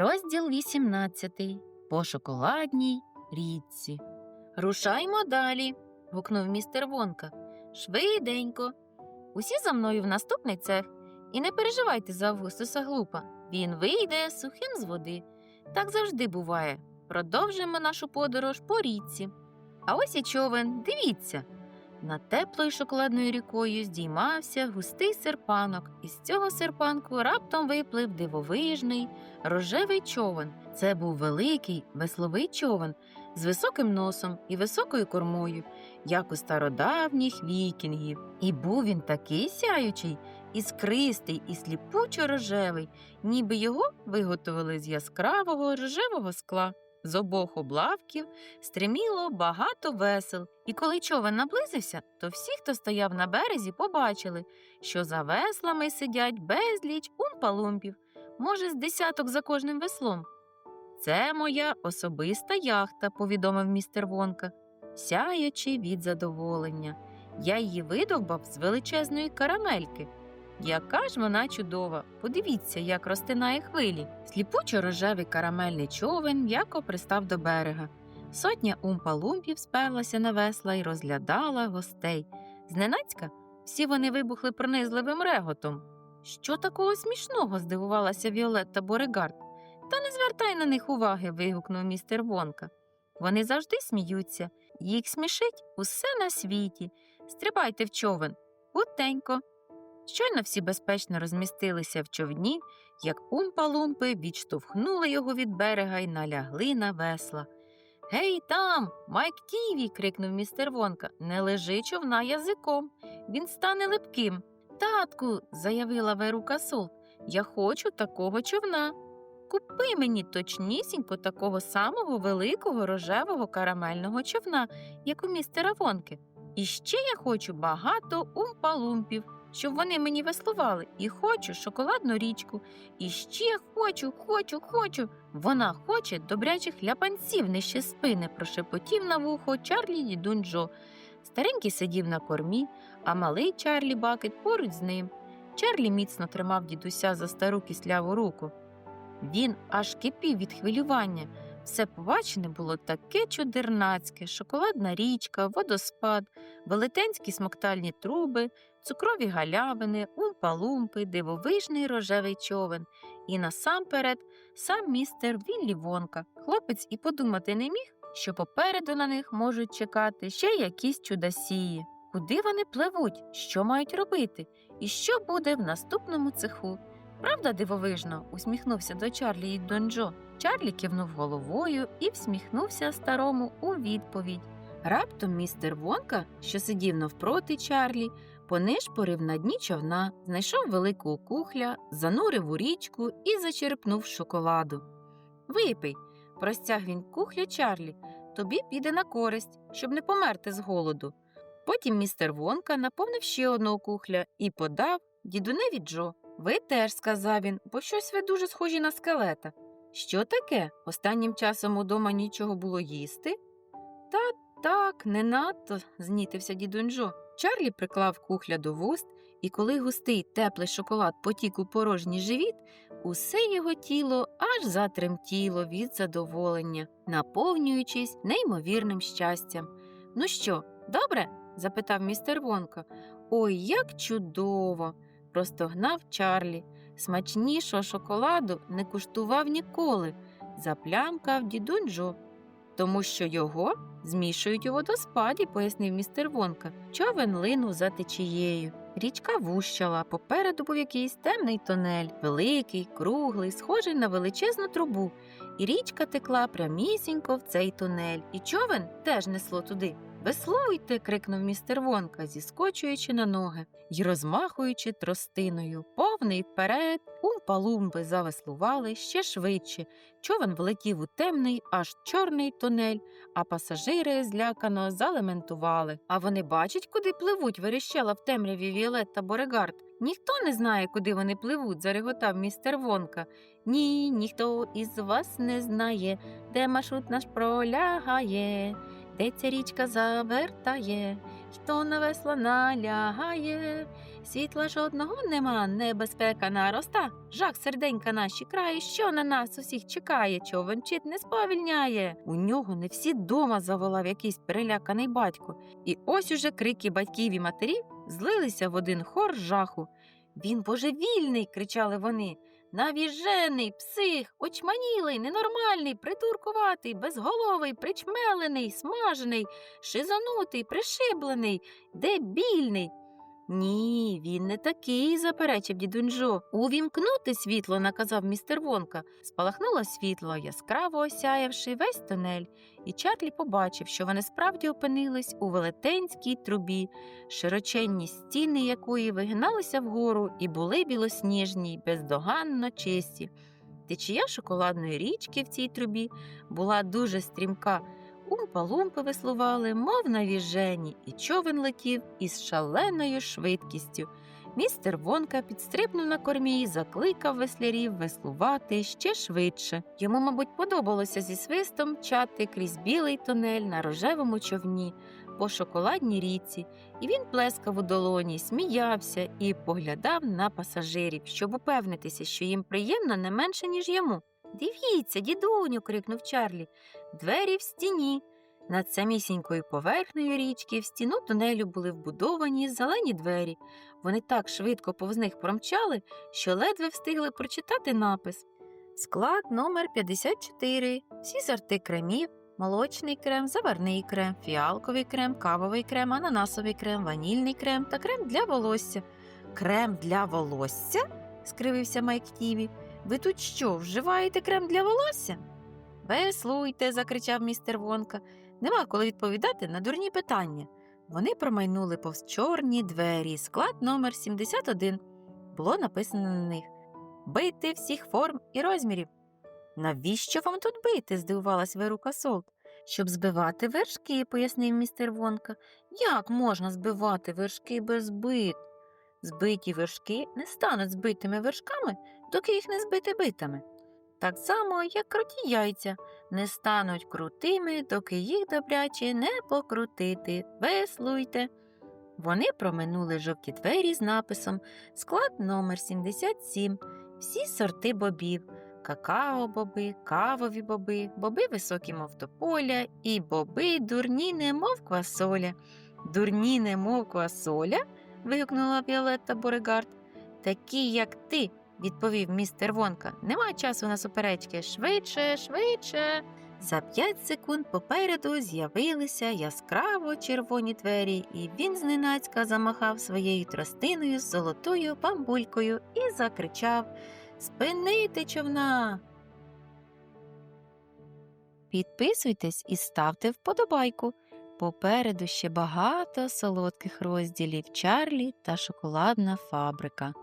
Розділ 18. По шоколадній річці. Рушаймо далі. гукнув містер Вонка. Швиденько. Усі за мною в наступний цех. І не переживайте за Августуса Глупа. Він вийде сухим з води. Так завжди буває. Продовжимо нашу подорож по річці. А ось і човен, дивіться. Над теплою шоколадною рікою здіймався густий серпанок, і з цього серпанку раптом виплив дивовижний рожевий човен. Це був великий весловий човен з високим носом і високою кормою, як у стародавніх вікінгів. І був він такий сяючий, іскристий і сліпучо рожевий, ніби його виготовили з яскравого рожевого скла. З обох облавків стриміло багато весел, і коли човен наблизився, то всі, хто стояв на березі, побачили, що за веслами сидять безліч умпалумпів, може, з десяток за кожним веслом. Це моя особиста яхта, повідомив містер Вонка, сяючи від задоволення. Я її видовбав з величезної карамельки. Яка ж вона чудова! Подивіться, як розтинає хвилі. Сліпучо рожевий карамельний човен м'яко пристав до берега. Сотня умпа-лумпів сперлася на весла і розглядала гостей. Зненацька всі вони вибухли пронизливим реготом. Що такого смішного? здивувалася Віолетта Борегард. Та не звертай на них уваги. вигукнув містер Вонка. Вони завжди сміються, їх смішить усе на світі. Стрибайте в човен, гутенько. Щойно всі безпечно розмістилися в човні, як умпа-лумпи відштовхнули його від берега і налягли на весла. Гей там, Майк Тіві. крикнув містер Вонка. Не лежи човна язиком. Він стане липким. Татку, заявила Верука Солт, я хочу такого човна. Купи мені точнісінько такого самого великого рожевого карамельного човна, як у містера Вонки. І ще я хочу багато умпалумпів, щоб вони мені веслували, і хочу шоколадну річку. І ще хочу, хочу, хочу. Вона хоче добрячих ляпанців нижче спини, прошепотів на вухо Чарлі дідунь Джо. Старенький сидів на кормі, а малий Чарлі Бакет поруч з ним. Чарлі міцно тримав дідуся за стару кисляву руку. Він аж кипів від хвилювання. Все побачене було таке чудернацьке: шоколадна річка, водоспад, велетенські смоктальні труби, цукрові галявини, умпа-лумпи, дивовижний рожевий човен. І насамперед сам містер Віллі Вонка. Хлопець і подумати не міг, що попереду на них можуть чекати ще якісь чудасії. Куди вони пливуть, що мають робити, і що буде в наступному цеху? Правда, дивовижно? усміхнувся до Чарлі і Донджо. Чарлі кивнув головою і всміхнувся старому у відповідь. Раптом містер Вонка, що сидів навпроти Чарлі, понишпорив на дні човна, знайшов великого кухля, занурив у річку і зачерпнув шоколаду. Випий, простяг він кухля Чарлі, тобі піде на користь, щоб не померти з голоду. Потім містер Вонка наповнив ще одного кухля і подав дідуневі Джо. Ви теж, сказав він, бо щось ви дуже схожі на скелета. Що таке? Останнім часом удома нічого було їсти? Та так, не надто, знітився дідунь. Чарлі приклав кухля до вуст, і коли густий теплий шоколад потік у порожній живіт, усе його тіло аж затремтіло від задоволення, наповнюючись неймовірним щастям. Ну що, добре? запитав містер Вонка. Ой, як чудово! простогнав Чарлі. Смачнішого шоколаду не куштував ніколи, заплямкав дідунь. Тому що його змішують у водоспаді, пояснив містер Вонка. Човен линув за течією. Річка вущала, попереду був якийсь темний тонель, великий, круглий, схожий на величезну трубу, і річка текла прямісінько в цей тунель, і човен теж несло туди. Веслуйте. крикнув містер Вонка, зіскочуючи на ноги й розмахуючи тростиною. Повний вперед, умпалумби завеслували ще швидше. Човен влетів у темний, аж чорний тунель, а пасажири злякано залементували. А вони бачать, куди пливуть, верещала в темряві Віолетта Борегард. Ніхто не знає, куди вони пливуть, зареготав містер Вонка. Ні, ніхто із вас не знає, де маршрут наш пролягає де ця річка завертає, хто на весла налягає, Світла жодного нема, небезпека нароста. Жах серденька наші краї, що на нас усіх чекає, човен чит не сповільняє. У нього не всі дома заволав якийсь переляканий батько. І ось уже крики батьків і матерів злилися в один хор жаху. Він божевільний, кричали вони. Навіжений, псих, очманілий, ненормальний, притуркуватий, безголовий, причмелений, смажений, шизанутий, пришиблений, дебільний. Ні, він не такий, заперечив дідунжо. Увімкнути світло, наказав містер Вонка. Спалахнуло світло, яскраво осяявши весь тунель, і Чарлі побачив, що вони справді опинились у велетенській трубі, широченні стіни якої вигиналися вгору і були білосніжні бездоганно чисті. Течія шоколадної річки в цій трубі була дуже стрімка. Умпа-лумпи веслували, мов навіжені, і човен летів із шаленою швидкістю. Містер Вонка підстрибнув на кормі і закликав веслярів веслувати ще швидше. Йому, мабуть, подобалося зі свистом чати крізь білий тунель на рожевому човні по шоколадній ріці, і він плескав у долоні, сміявся і поглядав на пасажирів, щоб упевнитися, що їм приємно не менше, ніж йому. Дивіться, дідуню. крикнув Чарлі. Двері в стіні. Над самісінькою поверхнею річки в стіну тунелю були вбудовані зелені двері. Вони так швидко повз них промчали, що ледве встигли прочитати напис. Склад номер 54. Всі сорти кремів, молочний крем, заварний крем, фіалковий крем, кавовий крем, ананасовий крем, ванільний крем та крем для волосся. Крем для волосся? скривився Майк Тіві. Ви тут що, вживаєте крем для волосся? Веслуйте, закричав містер Вонка. Нема коли відповідати на дурні питання. Вони промайнули повз чорні двері, склад номер 71. Було написано на них Бити всіх форм і розмірів. Навіщо вам тут бити? здивувалась Верука Солт. Щоб збивати вершки, пояснив містер Вонка. Як можна збивати вершки без бит? Збиті вершки не стануть збитими вершками, доки їх не збити битами. Так само, як круті яйця, не стануть крутими, доки їх добряче не покрутити. Веслуйте. Вони проминули жовті двері з написом Склад номер 77, всі сорти бобів, какао-боби, кавові боби, боби високі, мов тополя, і боби дурні, немов квасоля. Дурні, немов квасоля? вигукнула Віолетта Бурегард. Такі, як ти, відповів містер Вонка. Нема часу на суперечки. Швидше, швидше. За п'ять секунд попереду з'явилися яскраво червоні двері, і він зненацька замахав своєю тростиною з золотою бамбулькою і закричав Спинити човна. Підписуйтесь і ставте вподобайку. Попереду ще багато солодких розділів Чарлі та шоколадна фабрика.